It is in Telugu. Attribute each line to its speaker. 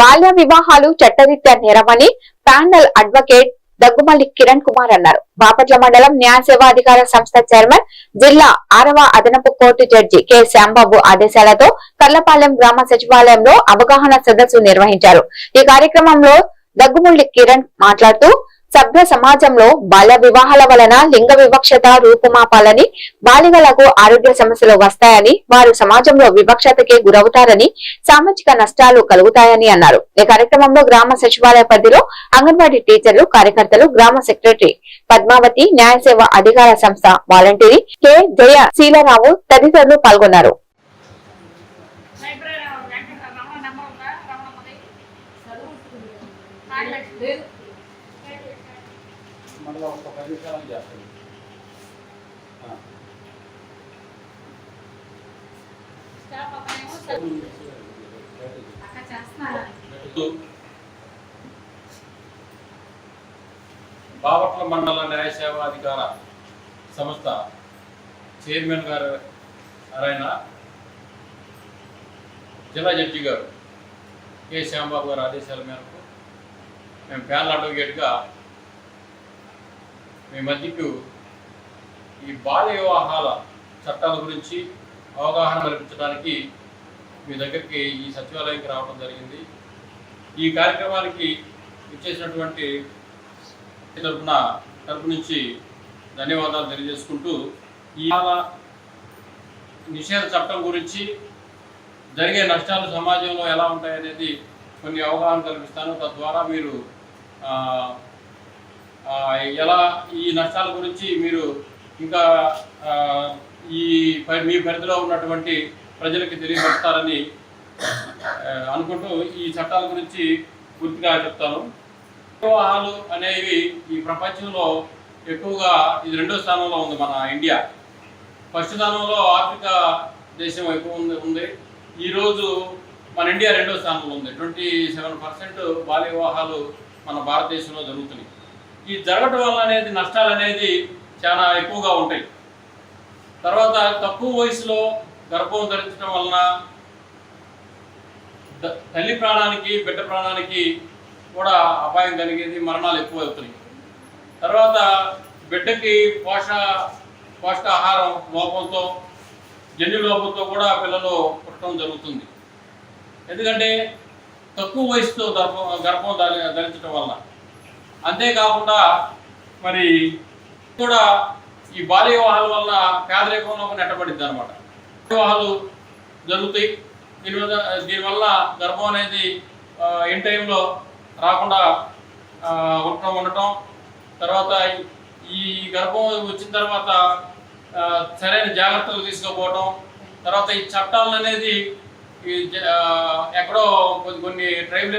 Speaker 1: బాల్య వివాహాలు చట్టరీత్యా నేరమని ప్యానల్ అడ్వకేట్ దగ్గుమల్లి కిరణ్ కుమార్ అన్నారు. బాపట్ల మండలం న్యాయ సేవా అధికార సంస్థ చైర్మన్ జిల్లా ఆరవ అదనపు కోర్టు జడ్జి కె. శ్యాంబాబు ఆదేశాలతో కర్లపాలెం గ్రామ సచివాలయంలో అవగాహన సదస్సు నిర్వహించారు. ఈ కార్యక్రమంలో దగ్గుమల్లి కిరణ్ మాట్లాడుతూ సభ్య సమాజంలో బాల్య వివాహాల వలన లింగ వివక్షత రూపుమాపాలని బాలికలకు ఆరోగ్య సమస్యలు వస్తాయని వారు సమాజంలో వివక్షతకి గురవుతారని సామాజిక నష్టాలు కలుగుతాయని అన్నారు ఈ కార్యక్రమంలో గ్రామ సచివాలయ పరిధిలో అంగన్వాడీ టీచర్లు కార్యకర్తలు గ్రామ సెక్రటరీ పద్మావతి న్యాయ సేవ అధికార సంస్థ వాలంటీరీ కె జయ శీలరావు తదితరులు పాల్గొన్నారు
Speaker 2: లేదు
Speaker 3: మళ్ళీ ఒక పది నిమిషాలు చేస్తాను. బాపట్ల మండల న్యాయ సేవా అధికార సంస్థ చైర్మన్ గారు ఆయన జిల్లా జడ్జి గారు కె. శ్యాంబాబు గారి ఆదేశాల మేరకు మేము ప్యానల్ అడ్వకేట్గా మీ మధ్యకు ఈ బాల్య వివాహాల చట్టాల గురించి అవగాహన కల్పించడానికి మీ దగ్గరికి ఈ సచివాలయంకి రావడం జరిగింది. ఈ కార్యక్రమానికి ఇచ్చేసినటువంటి తరపున తరపు నుంచి ధన్యవాదాలు తెలియజేసుకుంటూ ఈ నిషేధ చట్టం గురించి జరిగే నష్టాలు సమాజంలో ఎలా ఉంటాయనేది కొన్ని అవగాహన కల్పిస్తాను. తద్వారా మీరు ఎలా ఈ నష్టాల గురించి మీరు ఇంకా ఈ మీ పరిధిలో ఉన్నటువంటి ప్రజలకి తెలియపరుస్తారని అనుకుంటూ ఈ చట్టాల గురించి పూర్తిగా చెప్తాను. వివాహాలు అనేవి ఈ ప్రపంచంలో ఎక్కువగా ఇది రెండో స్థానంలో ఉంది మన ఇండియా. ఫస్ట్ స్థానంలో ఆఫ్రికా దేశం ఎక్కువ ఉంది ఉంది. ఈరోజు మన ఇండియా రెండో స్థానంలో ఉంది. ట్వంటీ సెవెన్ పర్సెంట్ బాల్య వివాహాలు మన భారతదేశంలో జరుగుతున్నాయి. ఈ జరగటం వల్ల అనేది నష్టాలు అనేది చాలా ఎక్కువగా ఉంటాయి. తర్వాత తక్కువ వయసులో గర్భం ధరించడం వలన తల్లి ప్రాణానికి బిడ్డ ప్రాణానికి కూడా అపాయం కలిగేది మరణాలు ఎక్కువ అవుతున్నాయి తర్వాత బిడ్డకి పోష పోషకాహారం లోపంతో జన్యు లోపంతో కూడా పిల్లలు పుట్టడం జరుగుతుంది. ఎందుకంటే తక్కువ వయసుతో గర్భం గర్భం ధరించడం వల్ల అంతేకాకుండా మరి కూడా ఈ బాల్య వివాహాల వల్ల పేదరికంలో నెట్టబడింది అనమాట వివాహాలు జరుగుతాయి. దీనివల్ల దీనివల్ల గర్భం అనేది ఇన్ టైంలో రాకుండా ఉండటం ఉండటం. తర్వాత ఈ గర్భం వచ్చిన తర్వాత సరైన జాగ్రత్తలు తీసుకోకపోవటం. తర్వాత ఈ చట్టాలు అనేది ఈ ఎక్కడో కొన్ని కొన్ని ట్రైబల్